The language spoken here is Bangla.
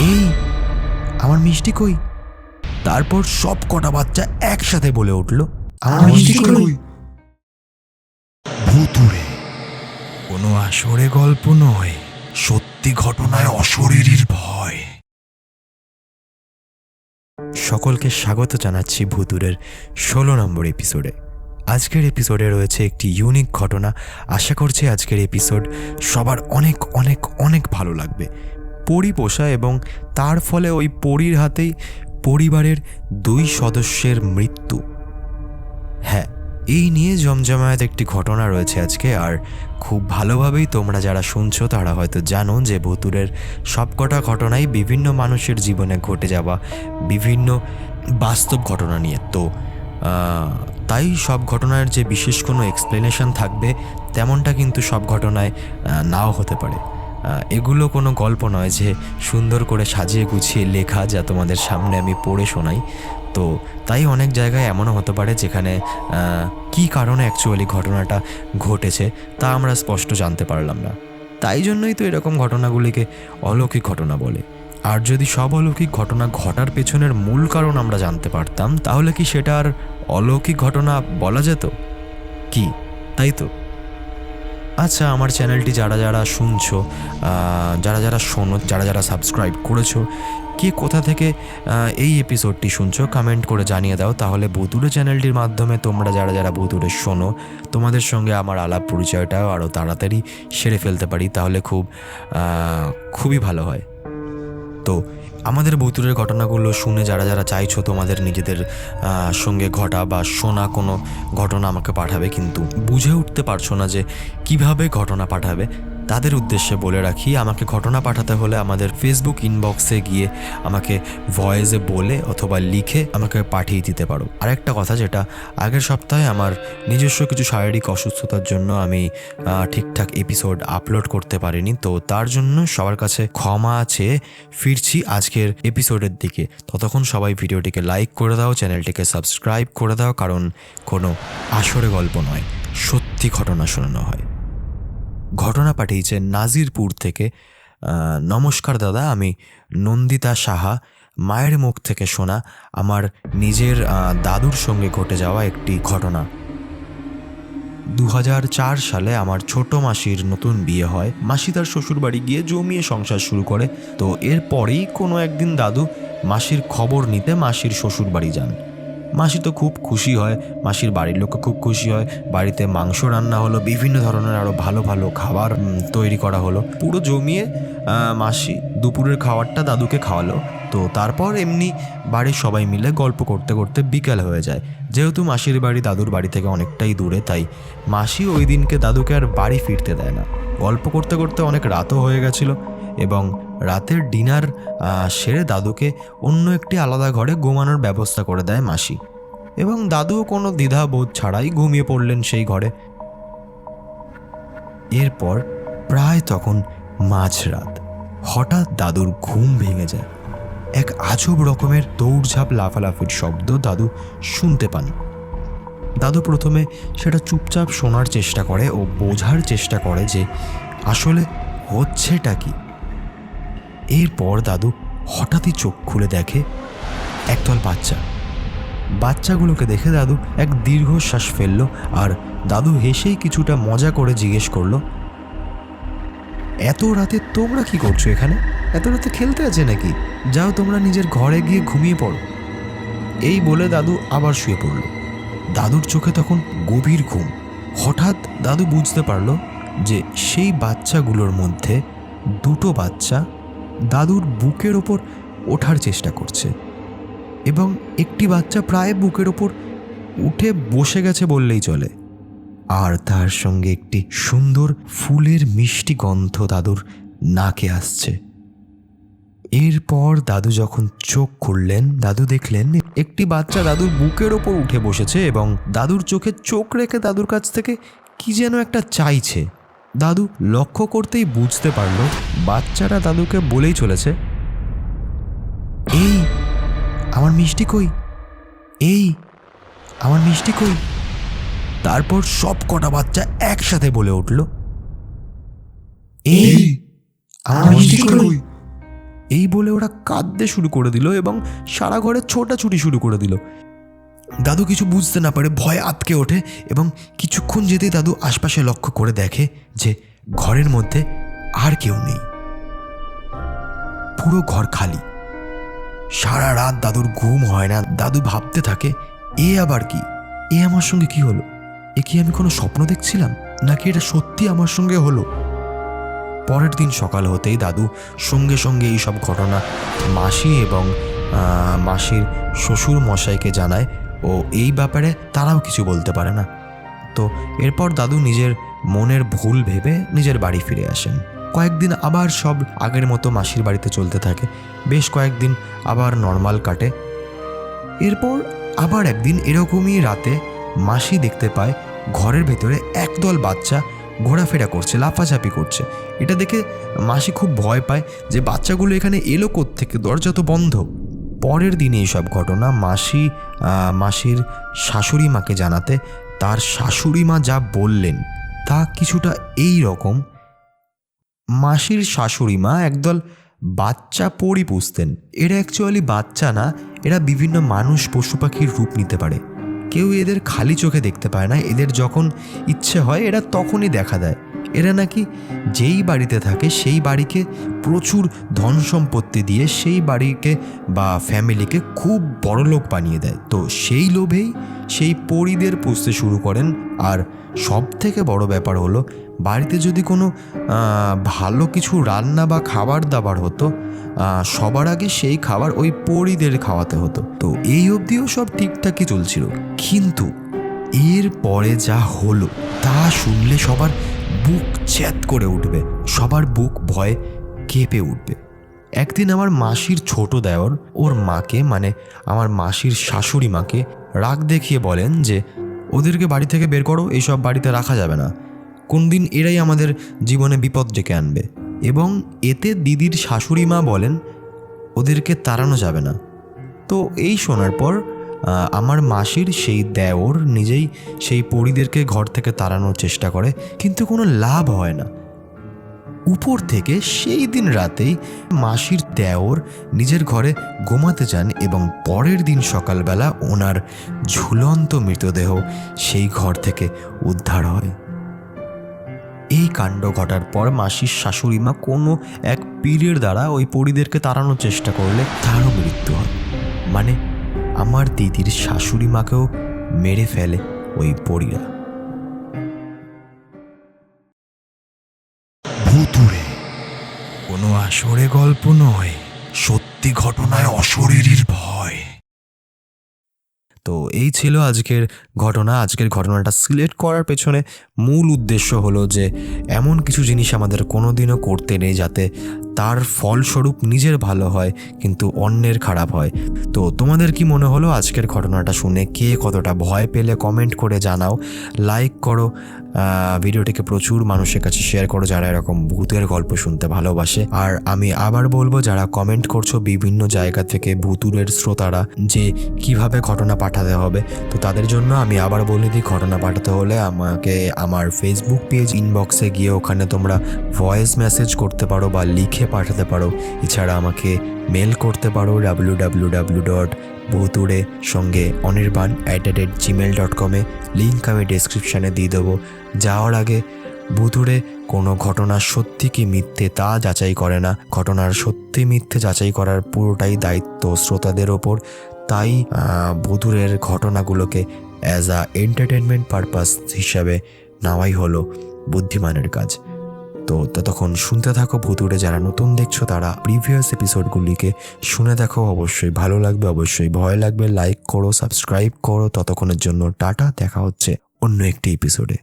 এই আমার মিষ্টি কই? তারপর সব কটা বাচ্চা একসাথে বলে উঠল আমার মিষ্টি কই? ভুতুরে কোনো আসরে গল্প নয় সত্যি ঘটনায় অশরীরীর ভয়। সকলকে স্বাগত জানাচ্ছি ভুতুরের ষোলো নম্বর এপিসোডে। আজকের এপিসোডে রয়েছে একটি ইউনিক ঘটনা। আশা করছি আজকের এপিসোড সবার অনেক অনেক অনেক ভালো লাগবে। পরি পোষা এবং তার ফলে ওই পরীর হাতেই পরিবারের দুই সদস্যের মৃত্যু। হ্যাঁ এই নিয়ে জমজমায়েত একটি ঘটনা রয়েছে আজকে, আর খুব ভালোভাবেই তোমরা যারা শুনছো তারা হয়তো জানো যে ভুতুরের সবকটা ঘটনাই বিভিন্ন মানুষের জীবনে ঘটে যাওয়া বিভিন্ন বাস্তব ঘটনা নিয়ে। তো তাই সব ঘটনার যে বিশেষ কোনো এক্সপ্লেনেশন থাকবে, তেমনটা কিন্তু সব ঘটনায় নাও হতে পারে। এগুলো কোনো গল্প নয় যে সুন্দর করে সাজিয়ে গুছিয়ে লেখা যা তোমাদের সামনে আমি পড়ে শোনাই। তো তাই অনেক জায়গায় এমনও হতে পারে যেখানে কী কারণে অ্যাকচুয়ালি ঘটনাটা ঘটেছে তা আমরা স্পষ্ট জানতে পারলাম না। তাই জন্যই তো এরকম ঘটনাগুলিকে অলৌকিক ঘটনা বলে। আর যদি সব অলৌকিক ঘটনা ঘটার পেছনের মূল কারণ আমরা জানতে পারতাম, তাহলে কি সেটা আর অলৌকিক ঘটনা বলা যেত? কি? তাই তো? আচ্ছা আমার চ্যানেলটি যারা যারা শুনছো যারা যারা শোনো, যারা যারা সাবস্ক্রাইব করেছ, কে কোথা থেকে এই এপিসোডটি শুনছো কমেন্ট করে জানিয়ে দাও। তাহলে বুতুরে চ্যানেলটির মাধ্যমে তোমরা যারা যারা বুতুরে শোনো, তোমাদের সঙ্গে আমার আলাপ পরিচয়টাও আরও তাড়াতাড়ি সেরে ফেলতে পারি। তাহলে খুব খুবই ভালো হয়। তো আমাদের বৈতুরের ঘটনাগুলো শুনে যারা যারা চাইছো তোমাদের নিজেদের সঙ্গে ঘটা বা শোনা কোনো ঘটনা আমাকে পাঠাবে, কিন্তু বুঝে উঠতে পারছ না যে কীভাবে ঘটনা পাঠাবে। তাদের উদ্দেশ্যে বলে রাখি, আমাকে ঘটনা পাঠাতে হলে আমাদের ফেসবুক ইনবক্সে গিয়ে আমাকে ভয়েসে বলে অথবা লিখে আমাকে পাঠিয়ে দিতে পারো। আরেকটা কথা যেটা, আগের সপ্তাহে আমার নিজস্ব কিছু শারীরিক অসুস্থতার জন্য আমি ঠিকঠাক এপিসোড আপলোড করতে পারিনি। তো তার জন্য সবার কাছে ক্ষমা আছে ফিরছি আজকের এপিসোডের দিকে। ততক্ষণ সবাই ভিডিওটিকে লাইক করে দাও, চ্যানেলটিকে সাবস্ক্রাইব করে দাও, কারণ কোনো আসরে গল্প নয়, সত্যি ঘটনা শোনানো হয়। ঘটনা পাঠিয়েছে নাজিরপুর থেকে। নমস্কার দাদা, আমি নন্দিতা সাহা। মায়ের মুখ থেকে শোনা আমার নিজের দাদুর সঙ্গে ঘটে যাওয়া একটি ঘটনা। দু সালে আমার ছোট মাসির নতুন বিয়ে হয়। মাসি তার শ্বশুর বাড়ি গিয়ে জমিয়ে সংসার শুরু করে। তো এরপরেই কোনো একদিন দাদু মাসির খবর নিতে মাসির শ্বশুর বাড়ি যান। মাসি তো খুব খুশি হয়, মাসির বাড়ির লোকও খুব খুশি হয়, বাড়িতে মাংস রান্না হলো, বিভিন্ন ধরনের আরও ভালো ভালো খাবার তৈরি করা হলো। পুরো জমিয়ে মাসি দুপুরের খাবারটা দাদুকে খাওয়ালো। তো তারপর এমনি বাড়ির সবাই মিলে গল্প করতে করতে বিকেল হয়ে যায়। যেহেতু মাসির বাড়ি দাদুর বাড়ি থেকে অনেকটাই দূরে, তাই মাসি ওই দিনকে দাদুকে আর বাড়ি ফিরতে দেয় না। গল্প করতে করতে অনেক রাতও হয়ে গেছিল এবং রাতের ডিনার সেরে দাদুকে অন্য একটি আলাদা ঘরে ঘুমানোর ব্যবস্থা করে দেয় মাসি। এবং দাদুও কোনো দ্বিধাবোধ ছাড়াই ঘুমিয়ে পড়লেন সেই ঘরে। এরপর প্রায় তখন মাঝরাত, হঠাৎ দাদুর ঘুম ভেঙে যায়। এক আজব রকমের দৌড়ঝাঁপ, লাফালাফির শব্দ দাদু শুনতে পান। দাদু প্রথমে সেটা চুপচাপ শোনার চেষ্টা করে ও বোঝার চেষ্টা করে যে আসলে হচ্ছেটা কি। এরপর দাদু হঠাৎই চোখ খুলে দেখে একদল বাচ্চা। বাচ্চাগুলোকে দেখে দাদু এক দীর্ঘশ্বাস ফেলল আর দাদু হেসেই কিছুটা মজা করে জিজ্ঞেস করল, এত রাতে তোমরা কি করছ এখানে? এত রাতে খেলতে আছে নাকি? যাও তোমরা নিজের ঘরে গিয়ে ঘুমিয়ে পড়ো। এই বলে দাদু আবার শুয়ে পড়ল। দাদুর চোখে তখন গভীর ঘুম। হঠাৎ দাদু বুঝতে পারল যে সেই বাচ্চাগুলোর মধ্যে দুটো বাচ্চা দাদুর বুকের ওপর ওঠার চেষ্টা করছে এবং একটি বাচ্চা প্রায় বুকের ওপর উঠে বসে গেছে বললেই চলে। আর তার সঙ্গে একটি সুন্দর ফুলের মিষ্টি গন্ধ দাদুর নাকে আসছে। এরপর দাদু যখন চোখ খুললেন, দাদু দেখলেন একটি বাচ্চা দাদুর বুকের ওপর উঠে বসেছে এবং দাদুর চোখে চোখ রেখে দাদুর কাছ থেকে কি যেন একটা চাইছে। দাদু লক্ষ্য করতেই বুঝতে পারল বাচ্চারা দাদুকে বলেই চলেছে এই আমার মিষ্টি কই? এই আমার মিষ্টি কই? তারপর সব কটা বাচ্চা একসাথে বলে উঠল এই আমার মিষ্টি কই? এই বলে ওরা কাঁদতে শুরু করে দিল এবং সারা ঘরে ছোটাছুটি শুরু করে দিল। দাদু কিছু বুঝতে না পারে, ভয় আটকে ওঠে এবং কিছুক্ষণ যেতেই দাদু আশপাশে লক্ষ্য করে দেখে যে ঘরের মধ্যে আর কেউ নেই। পুরো ঘর খালি। সারা রাত দাদুর ঘুম হয় না। দাদু ভাবতে থাকে, এ আবার কি? এ আমার সঙ্গে কি হলো? এ কি আমি কোনো স্বপ্ন দেখছিলাম? নাকি এটা সত্যি আমার সঙ্গে হলো? পরের দিন সকাল হতেই দাদু সঙ্গে সঙ্গে এই সব ঘটনা মাসি এবং মাসির শ্বশুর মশাইকে জানায় ও এই ব্যাপারে তারাও কিছু বলতে পারে না। তো এরপর দাদু নিজের মনের ভুল ভেবে নিজের বাড়ি ফিরে আসেন। কয়েকদিন আবার সব আগের মতো মাসির বাড়িতে চলতে থাকে। বেশ কয়েকদিন আবার নর্মাল কাটে। এরপর আবার একদিন এরকমই রাতে মাসি দেখতে পায় ঘরের ভেতরে একদল বাচ্চা ঘোরাফেরা করছে, লাফাঝাপি করছে। এটা দেখে মাসি খুব ভয় পায় যে বাচ্চাগুলো এখানে এলো থেকে দরজা তো বন্ধ। পরের দিনে এইসব ঘটনা মাসি মাসির শাশুড়ি মাকে জানাতে তার শাশুড়ি মা যা বললেন তা কিছুটা এই রকম। মাসির শাশুড়ি মা একদল বাচ্চা পরি পুষতেন। এরা অ্যাকচুয়ালি বাচ্চা না, এরা বিভিন্ন মানুষ, পশু পাখির রূপ নিতে পারে। কেউ এদের খালি চোখে দেখতে পায় না, এদের যখন ইচ্ছে হয়, এরা তখনই দেখা দেয়। এরা নাকি যেই বাড়িতে থাকে সেই বাড়িকে প্রচুর ধন সম্পত্তি দিয়ে সেই বাড়িকে বা ফ্যামিলিকে খুব বড়লোক বানিয়ে দেয়। তো সেই লোভেই সেই পরিদের পুষতে শুরু করেন। আর সব থেকে বড় ব্যাপার হলো, বাড়িতে যদি কোনো ভালো কিছু রান্না বা খাবার দাবার হতো সবার আগে সেই খাবার ওই পরিদের খাওয়াতে হতো। তো এই অবধিও সব ঠিকঠাকই চলছিল। কিন্তু এর পরে যা হলো, তা শুনলে সবার বুক চ্যাত করে উঠবে। সবার বুক ভয়ে কেঁপে উঠবে। একদিন আমার মাসির ছোট দেওর ওর মাকে মানে আমার মাসির শাশুড়ি মাকে, রাগ দেখিয়ে বলেন যে, ওদেরকে বাড়ি থেকে বের করো এইসব বাড়িতে রাখা যাবে না। কোন দিন এরাই আমাদের জীবনে বিপদ ডেকে আনবে। এবং এতে দিদির শাশুড়ি মা বলেন, ওদেরকে তাড়ানো যাবে না। তো এই শোনার পর আমার মাসির সেই দেওর নিজেই সেই পরিদেরকে ঘর থেকে তাড়ানোর চেষ্টা করে, কিন্তু কোনো লাভ হয় না। উপর থেকে সেই দিন রাতেই মাসির দেওর নিজের ঘরে ঘুমাতে যান এবং পরের দিন সকালবেলা ওনার ঝুলন্ত মৃতদেহ সেই ঘর থেকে উদ্ধার হয়। এই কাণ্ড ঘটার পর মাসির শাশুড়ি মা কোনো এক পীরের দ্বারা ওই পরিদেরকে তাড়ানোর চেষ্টা করলে তারও মৃত্যু হয়। মানে আমার দিদির শাশুড়ি মাকেও মেরে ফেলে ওই পরীরা। ভুতুরে কোনো আসরে গল্প নয় সত্যি ঘটনায় অশরীর ভয়। তো এই ছিল আজকের ঘটনা। আজকের ঘটনাটা সিলেক্ট করার পেছনে মূল উদ্দেশ্য হলো যে, এমন কিছু জিনিস আমাদের কোনোদিনও করতে নেই যাতে তার ফলস্বরূপ নিজের ভালো হয়, কিন্তু অন্যের খারাপ হয়। তো তোমাদের কি মনে হলো আজকের ঘটনাটা শুনে? কে কতটা ভয় পেলে? কমেন্ট করে জানাও। লাইক করো। ভিডিওটিকে প্রচুর মানুষের কাছে শেয়ার করো যারা এরকম ভূতের গল্প শুনতে ভালোবাসে। আর আমি আবার বলব, যারা কমেন্ট করছ বিভিন্ন জায়গা থেকে ভুতুরের শ্রোতারা, যে কীভাবে ঘটনা পাঠাতে হবে। তো তাদের জন্য আমি আবার বলে দিই, ঘটনা পাঠাতে হলে আমাকে আমার ফেসবুক পেজ ইনবক্সে গিয়ে ওখানে তোমরা ভয়েস মেসেজ করতে পারো বা লিখে পাঠাতে পারো। এছাড়া আমাকে মেল করতে পারো ডাব্লিউ ডাব্লিউ ডাব্লিউ ডট ভুতুড়ে সঙ্গে Anirban at the rate Gmail dot কমে লিঙ্ক আমি ডেসক্রিপশানে দিয়ে দেবো। যাওয়ার আগে ভুতুড়ে কোনো ঘটনা সত্যি কি মিথ্যে তা যাচাই করে না। ঘটনার সত্যি মিথ্যে যাচাই করার পুরোটাই দায়িত্ব শ্রোতাদের ওপর। তাই ভুতুরের ঘটনাগুলোকে অ্যাজ আ এন্টারটেনমেন্ট পারপাস হিসাবে নেওয়াই হলো বুদ্ধিমানের কাজ। তো ততক্ষণ শুনতে থাকো ভুতুরে যারা নতুন দেখছ তারা প্রিভিয়াস এপিসোডগুলিকে শুনে দেখো। অবশ্যই ভালো লাগবে, অবশ্যই ভয় লাগবে। লাইক করো সাবস্ক্রাইব করো। ততক্ষণের জন্য টাটা, দেখা হচ্ছে অন্য একটি এপিসোডে